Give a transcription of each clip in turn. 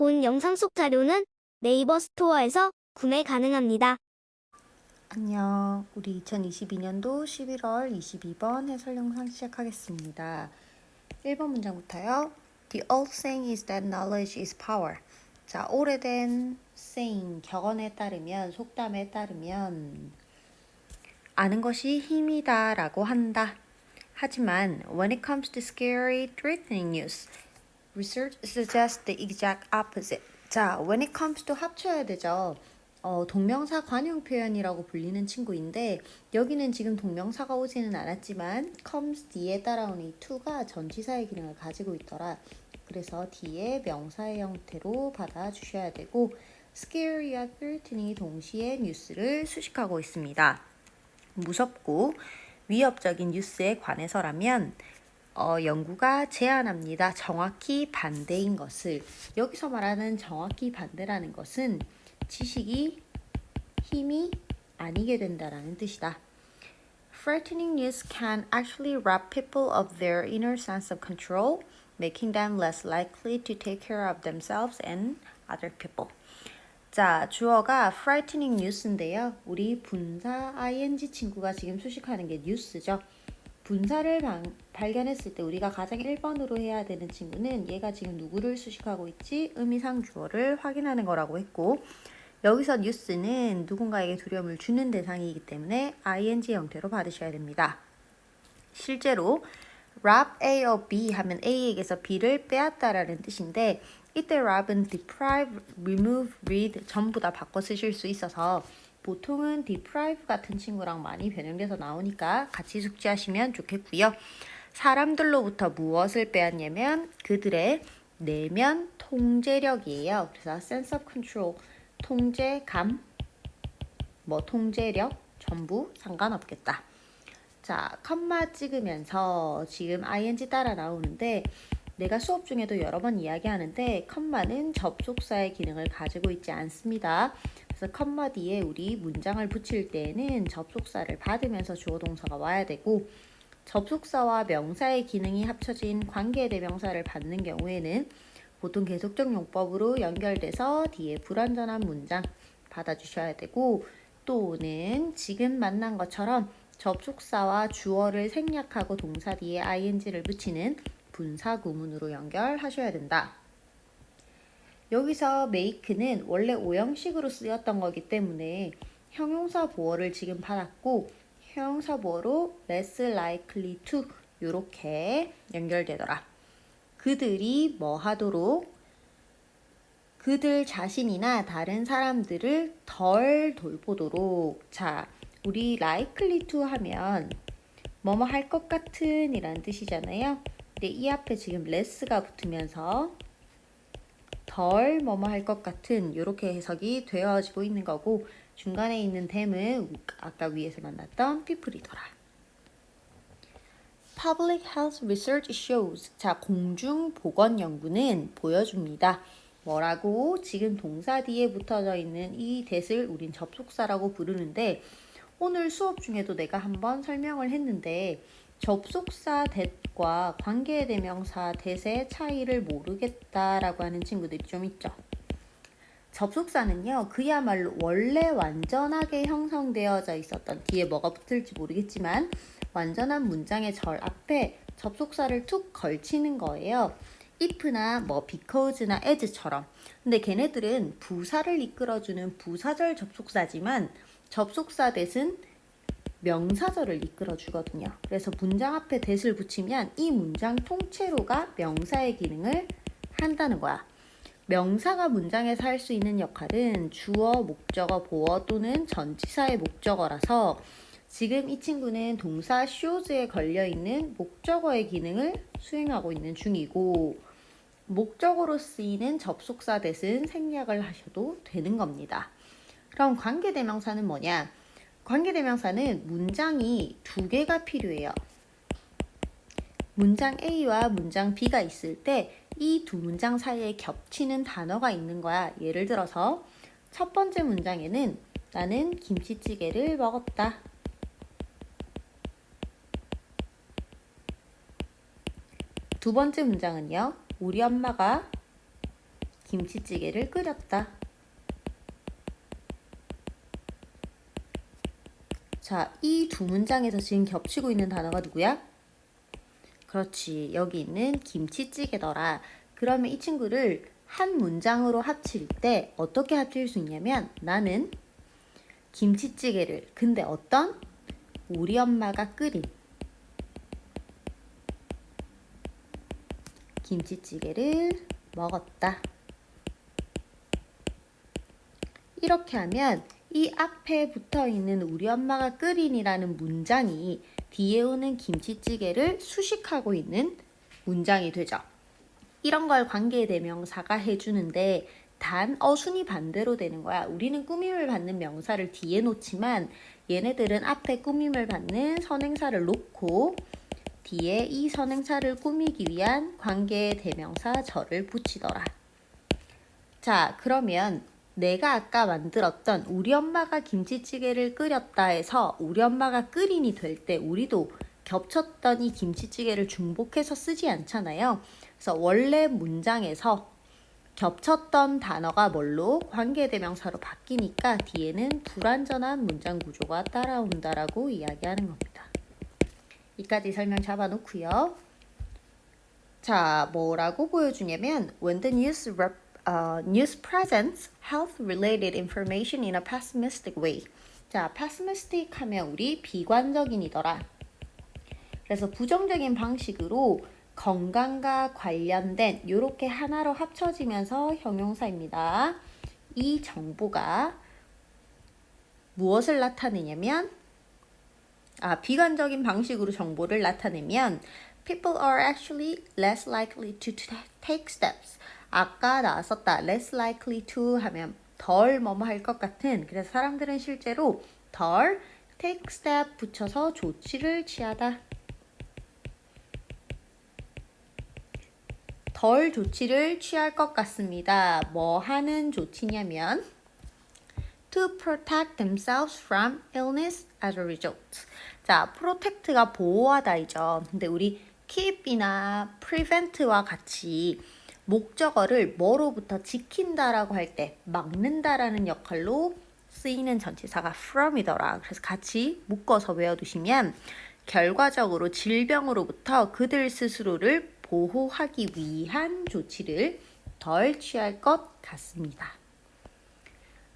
본 영상 속 자료는 네이버 스토어에서 구매 가능합니다. 안녕. 우리 2022년도 11월 22번 해설 영상 시작하겠습니다. 1번 문장부터요. The old saying is that knowledge is power. 자, 오래된 saying, 격언에 따르면, 속담에 따르면 아는 것이 힘이다 라고 한다. 하지만 when it comes to scary, threatening news, research suggests the exact opposite. 자, when it comes to 합쳐야 되죠. 어, 동명사 관용 표현이라고 불리는 친구인데 여기는 지금 동명사가 오지는 않았지만 comes 뒤에 따라오는 이 to가 전치사의 기능을 가지고 있더라. 그래서 뒤에 명사의 형태로 받아주셔야 되고 scare와 threatening이 동시에 뉴스를 수식하고 있습니다. 무섭고 위협적인 뉴스에 관해서라면 어, 연구가 제안합니다. 정확히 반대인 것을 여기서 말하는 정확히 반대라는 것은 지식이 힘이 아니게 된다라는 뜻이다. Threatening news can actually rob people of their inner sense of control, making them less likely to take care of themselves and other people. 자, 주어가 frightening news인데요. 우리 분사 ing 친구가 지금 수식하는 게 뉴스죠. 분사를 방- 발견했을 때 우리가 가장 1번으로 해야 되는 친구는 얘가 지금 누구를 수식하고 있지? 의미상 주어를 확인하는 거라고 했고 여기서 뉴스는 누군가에게 두려움을 주는 대상이기 때문에 ing 형태로 받으셔야 됩니다. 실제로 rob A of B 하면 A에게서 B를 빼앗다라는 뜻인데 이때 rob은 deprive, remove, rid 전부 다 바꿔 쓰실 수 있어서 보통은 deprive 같은 친구랑 많이 변형돼서 나오니까 같이 숙지하시면 좋겠고요. 사람들로부터 무엇을 빼앗냐면 그들의 내면 통제력이에요. 그래서 of control, 통제감, 뭐 통제력 전부 상관없겠다. 자, 컴마 찍으면서 지금 ing 따라 나오는데 내가 수업 중에도 여러 번 이야기하는데 컴마는 접속사의 기능을 가지고 있지 않습니다. 그래서 컴마 뒤에 우리 문장을 붙일 때에는 접속사를 받으면서 주어 동사가 와야 되고 접속사와 명사의 기능이 합쳐진 관계대명사를 받는 경우에는 보통 계속적 용법으로 연결돼서 뒤에 불완전한 문장 받아주셔야 되고 또는 지금 만난 것처럼 접속사와 주어를 생략하고 동사 뒤에 ing를 붙이는 분사 구문으로 연결하셔야 된다. 여기서 make는 원래 오형식으로 쓰였던 거기 때문에 형용사 보어를 지금 받았고 형용사 보어로 less likely to 이렇게 연결되더라. 그들이 뭐 하도록 그들 자신이나 다른 사람들을 덜 돌보도록 자 우리 likely to 하면 뭐뭐 할 것 같은 이라는 뜻이잖아요. 근데 이 앞에 지금 less가 붙으면서 덜 뭐뭐 할 것 같은 이렇게 해석이 되어지고 있는 거고 중간에 있는 댐은 아까 위에서 만났던 people이더라. Public Health Research shows 자 공중 보건 연구는 보여줍니다. 뭐라고 지금 동사 뒤에 붙어져 있는 이 that을 우린 접속사라고 부르는데 오늘 수업 중에도 내가 한번 설명을 했는데 접속사 that과 관계대명사 that의 차이를 모르겠다라고 하는 친구들이 좀 있죠. 접속사는요, 그야말로 원래 완전하게 형성되어져 있었던 뒤에 뭐가 붙을지 모르겠지만 완전한 문장의 절 앞에 접속사를 툭 걸치는 거예요. if나 뭐 because나 as처럼. 근데 걔네들은 부사를 이끌어주는 부사절 접속사지만 접속사 that은 명사절을 이끌어 주거든요. 그래서 문장 앞에 that을 붙이면 이 문장 통째로가 명사의 기능을 한다는 거야. 명사가 문장에서 할 수 있는 역할은 주어, 목적어, 보어 또는 전치사의 목적어라서 지금 이 친구는 동사 shows에 걸려 있는 목적어의 기능을 수행하고 있는 중이고 목적어로 쓰이는 접속사 that은 생략을 하셔도 되는 겁니다. 그럼 관계대명사는 뭐냐? 관계대명사는 문장이 두 개가 필요해요. 문장 A와 문장 B가 있을 때 이 두 문장 사이에 겹치는 단어가 있는 거야. 예를 들어서 첫 번째 문장에는 나는 김치찌개를 먹었다. 두 번째 문장은요. 우리 엄마가 김치찌개를 끓였다. 자, 이 두 문장에서 지금 겹치고 있는 단어가 누구야? 그렇지. 여기 있는 김치찌개더라. 그러면 이 친구를 한 문장으로 합칠 때 어떻게 합칠 수 있냐면 나는 김치찌개를 근데 어떤 우리 엄마가 끓인 김치찌개를 먹었다. 이렇게 하면 이 앞에 붙어 있는 우리 엄마가 끓인이라는 문장이 뒤에 오는 김치찌개를 수식하고 있는 문장이 되죠. 이런 걸 관계대명사가 해주는데 단 어순이 반대로 되는 거야. 우리는 꾸밈을 받는 명사를 뒤에 놓지만 얘네들은 앞에 꾸밈을 받는 선행사를 놓고 뒤에 이 선행사를 꾸미기 위한 관계대명사 절을 붙이더라. 자, 그러면 내가 아까 만들었던 우리 엄마가 김치찌개를 끓였다 해서 우리 엄마가 끓인이 될 때 우리도 겹쳤던 이 김치찌개를 중복해서 쓰지 않잖아요. 그래서 원래 문장에서 겹쳤던 단어가 뭘로 관계대명사로 바뀌니까 뒤에는 불완전한 문장 구조가 따라온다라고 이야기하는 겁니다. 이까지 설명 잡아놓고요. 자, 뭐라고 보여주냐면 when the news uh, news presents health-related information in a pessimistic way. 자, pessimistic 하면 우리 비관적인이더라. 그래서 부정적인 방식으로 건강과 관련된 이렇게 하나로 합쳐지면서 형용사입니다. 이 정보가 무엇을 나타내냐면 아, 비관적인 방식으로 정보를 나타내면 people are actually less likely to take steps. 아까 나왔었다. less likely to 하면 덜 뭐뭐 할 것 같은. 그래서 사람들은 실제로 덜 take step 붙여서 조치를 취하다. 덜 조치를 취할 것 같습니다. 뭐 하는 조치냐면 to protect themselves from illness as a result. 자, protect가 보호하다이죠. 근데 우리 keep이나 prevent와 같이 목적어를 뭐로부터 지킨다라고 할 때 막는다라는 역할로 쓰이는 전치사가 from이더라. 그래서 같이 묶어서 외워두시면 결과적으로 질병으로부터 그들 스스로를 보호하기 위한 조치를 덜 취할 것 같습니다.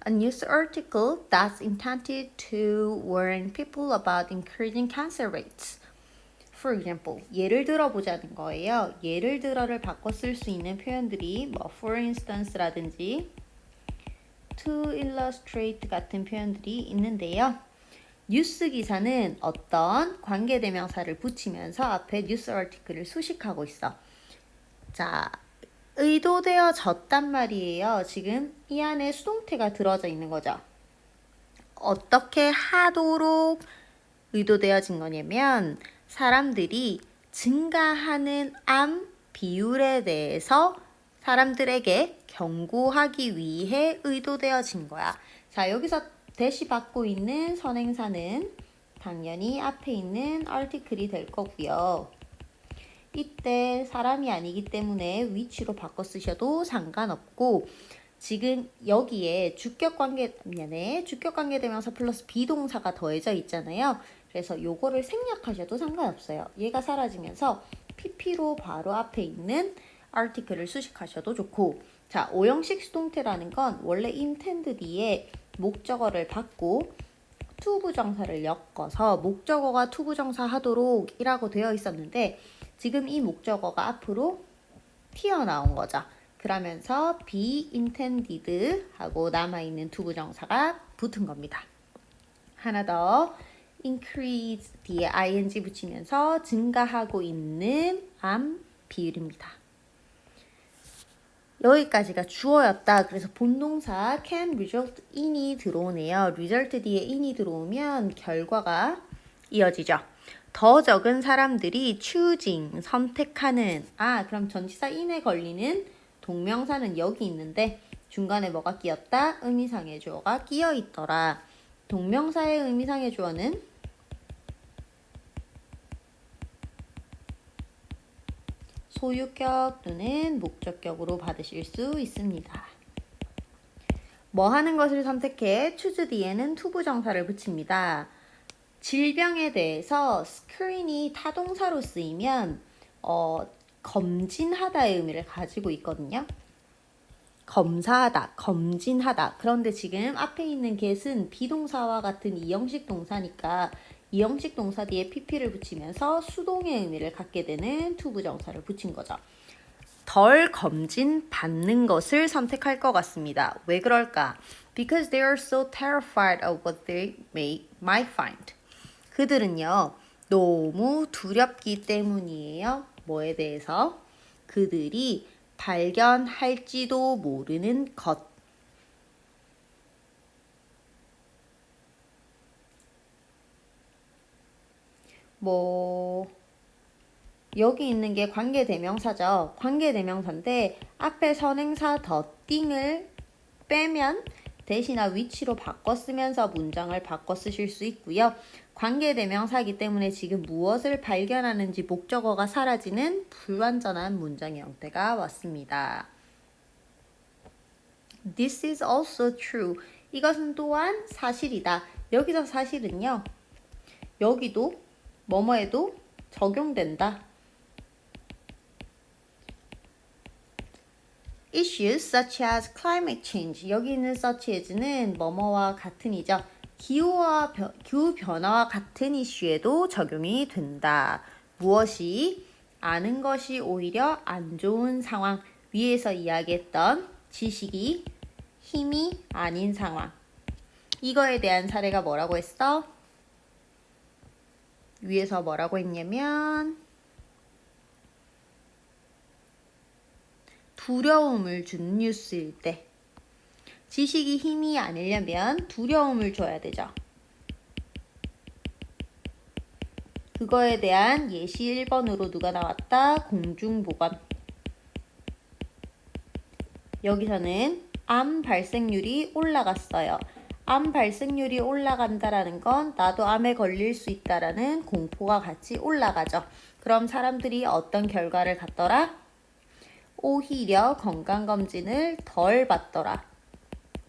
A news article that's intended to warn people about increasing cancer rates. For example, 예를 들어 보자는 거예요. 예를 들어를 바꿔 쓸 수 있는 표현들이 뭐 for instance라든지 to illustrate 같은 표현들이 있는데요. 뉴스 기사는 어떤 관계대명사를 붙이면서 앞에 뉴스 아티클을 수식하고 있어. 자, 의도되어졌단 말이에요. 지금 이 안에 수동태가 들어져 있는 거죠. 어떻게 하도록 의도되어진 거냐면 사람들이 증가하는 암 비율에 대해서 사람들에게 경고하기 위해 의도되어진 거야. 자, 여기서 대시 받고 있는 선행사는 당연히 앞에 있는 article이 될 거고요. 이때 사람이 아니기 때문에 위치로 바꿔 쓰셔도 상관없고 지금 여기에 주격 관계 면에 주격 관계 대명사 플러스 비동사가 더해져 있잖아요. 그래서 요거를 생략하셔도 상관없어요. 얘가 사라지면서 pp로 바로 앞에 있는 article을 수식하셔도 좋고 자, 오형식 수동태라는 건 원래 intend 뒤에 목적어를 받고 투부정사를 엮어서 목적어가 투부정사 하도록 이라고 되어 있었는데 지금 이 목적어가 앞으로 튀어나온 거죠. 그러면서 be intended 하고 남아있는 투부정사가 붙은 겁니다. 하나 더 increase 뒤에 ing 붙이면서 증가하고 있는 암 비율입니다. 여기까지가 주어였다. 그래서 본동사 can result in이 들어오네요. result 뒤에 in이 들어오면 결과가 이어지죠. 더 적은 사람들이 choosing 선택하는 아 그럼 전치사 in에 걸리는 동명사는 여기 있는데 중간에 뭐가 끼었다? 의미상의 주어가 끼어 있더라. 동명사의 의미상의 주어는 소유격 또는 목적격으로 받으실 수 있습니다. 뭐 하는 것을 선택해 choose 뒤에는 투부정사를 붙입니다. 질병에 대해서 screen이 타동사로 쓰이면 어, 검진하다의 의미를 가지고 있거든요. 검사하다, 검진하다. 그런데 지금 앞에 있는 get은 비동사와 같은 이형식 동사니까 이 형식 동사 뒤에 pp를 붙이면서 수동의 의미를 갖게 되는 투부정사를 붙인 거죠. 덜 검진 받는 것을 선택할 것 같습니다. 왜 그럴까? Because they are so terrified of what they may might find. 그들은요 너무 두렵기 때문이에요. 뭐에 대해서? 그들이 발견할지도 모르는 것. 뭐 여기 있는 게 관계대명사죠. 관계대명사인데 앞에 선행사 더 띵을 빼면 대신나 위치로 바꿔 쓰면서 문장을 바꿔 쓰실 수 있고요. 관계대명사이기 때문에 지금 무엇을 발견하는지 목적어가 사라지는 불완전한 문장의 형태가 왔습니다. This is also true. 이것은 또한 사실이다. 여기서 사실은요. 여기도 뭐뭐에도 적용된다. Issues such as climate change. 여기 있는 such as는 뭐뭐와 같은이죠. 기후와 변- 기후 변화와 같은 이슈에도 적용이 된다. 무엇이 아는 것이 오히려 안 좋은 상황. 위에서 이야기했던 지식이 힘이 아닌 상황. 이거에 대한 사례가 뭐라고 했어? 위에서 뭐라고 했냐면 두려움을 준 뉴스일 때 지식이 힘이 아니려면 두려움을 줘야 되죠. 그거에 대한 예시 1번으로 누가 나왔다? 공중보건. 여기서는 암 발생률이 올라갔어요. 암 발생률이 올라간다라는 건 나도 암에 걸릴 수 있다라는 공포가 같이 올라가죠. 그럼 사람들이 어떤 결과를 갖더라? 오히려 건강검진을 덜 받더라.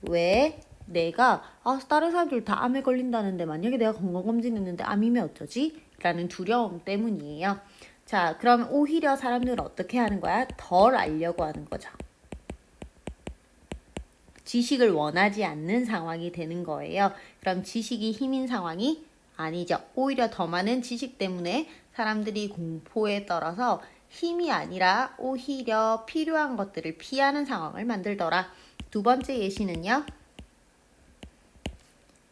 왜? 내가 아 다른 사람들 다 암에 걸린다는데 만약에 내가 건강검진 했는데 암이면 어쩌지? 라는 두려움 때문이에요. 자, 그럼 오히려 사람들은 어떻게 하는 거야? 덜 알려고 하는 거죠. 지식을 원하지 않는 상황이 되는 거예요. 그럼 지식이 힘인 상황이 아니죠. 오히려 더 많은 지식 때문에 사람들이 공포에 떨어서 힘이 아니라 오히려 필요한 것들을 피하는 상황을 만들더라. 두 번째 예시는요.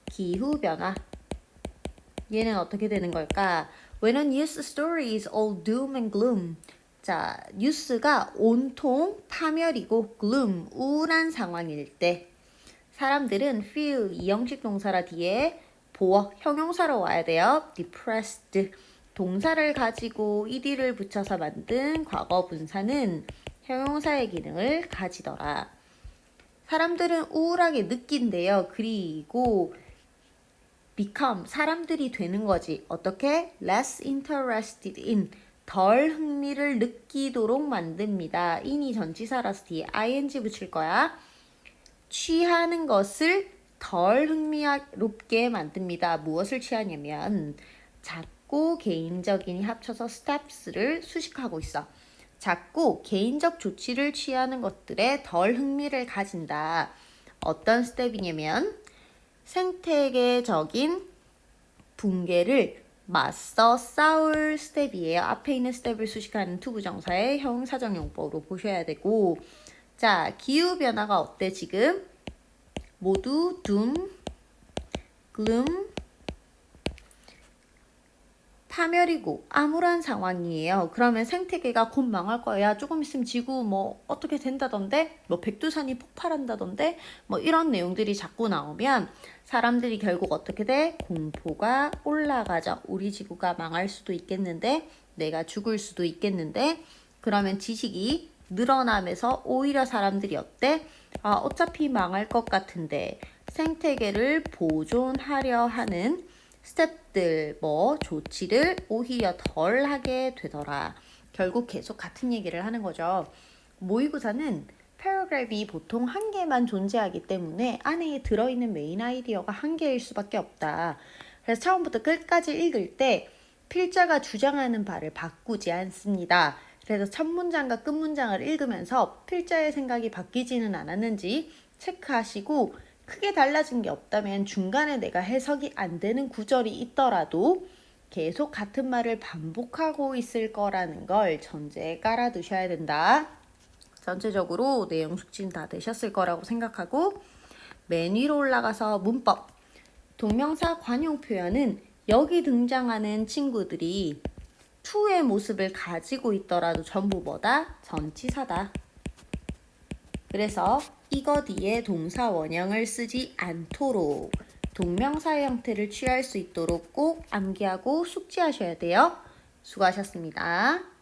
기후변화. 얘는 어떻게 되는 걸까? When a news story is all doom and gloom. 자, 뉴스가 온통 파멸이고 gloom, 우울한 상황일 때 사람들은 feel 이형식 동사라 뒤에 보어 형용사로 와야 돼요. depressed 동사를 가지고 ed를 붙여서 만든 과거 분사는 형용사의 기능을 가지더라. 사람들은 우울하게 느낀대요. 그리고 become 사람들이 되는 거지. 어떻게? less interested in 덜 흥미를 느끼도록 만듭니다. in이 전치사라서 뒤에 ing 붙일 거야. 취하는 것을 덜 흥미롭게 만듭니다. 무엇을 취하냐면 작고 개인적인이 합쳐서 steps를 수식하고 있어. 작고 개인적 조치를 취하는 것들에 덜 흥미를 가진다. 어떤 스텝이냐면 생태계적인 붕괴를 맞서 싸울 스텝이에요. 앞에 있는 스텝을 수식하는 투부정사의 형사적 용법으로 보셔야 되고 자 기후 변화가 어때 지금? 모두 doom, gloom, 파멸이고 암울한 상황이에요. 그러면 생태계가 곧 망할 거야. 조금 있으면 지구 뭐 어떻게 된다던데, 뭐 백두산이 폭발한다던데, 뭐 이런 내용들이 자꾸 나오면 사람들이 결국 어떻게 돼? 공포가 올라가죠. 우리 지구가 망할 수도 있겠는데, 내가 죽을 수도 있겠는데, 그러면 지식이 늘어나면서 오히려 사람들이 어때? 아, 어차피 망할 것 같은데 생태계를 보존하려 하는 스텝들, 뭐 조치를 오히려 덜 하게 되더라. 결국 계속 같은 얘기를 하는 거죠. 모의고사는 패러그래프이 보통 한 개만 존재하기 때문에 안에 들어있는 메인 아이디어가 한 개일 수밖에 없다. 그래서 처음부터 끝까지 읽을 때 필자가 주장하는 바를 바꾸지 않습니다. 그래서 첫 문장과 끝 문장을 읽으면서 필자의 생각이 바뀌지는 않았는지 체크하시고 크게 달라진 게 없다면 중간에 내가 해석이 안 되는 구절이 있더라도 계속 같은 말을 반복하고 있을 거라는 걸 전제에 깔아두셔야 된다. 전체적으로 내용 숙지는 다 되셨을 거라고 생각하고 맨 위로 올라가서 문법 동명사 관용 표현은 여기 등장하는 친구들이 to의 모습을 가지고 있더라도 전부 뭐다? 전치사다. 그래서 이거 뒤에 동사 원형을 쓰지 않도록 동명사의 형태를 취할 수 있도록 꼭 암기하고 숙지하셔야 돼요. 수고하셨습니다.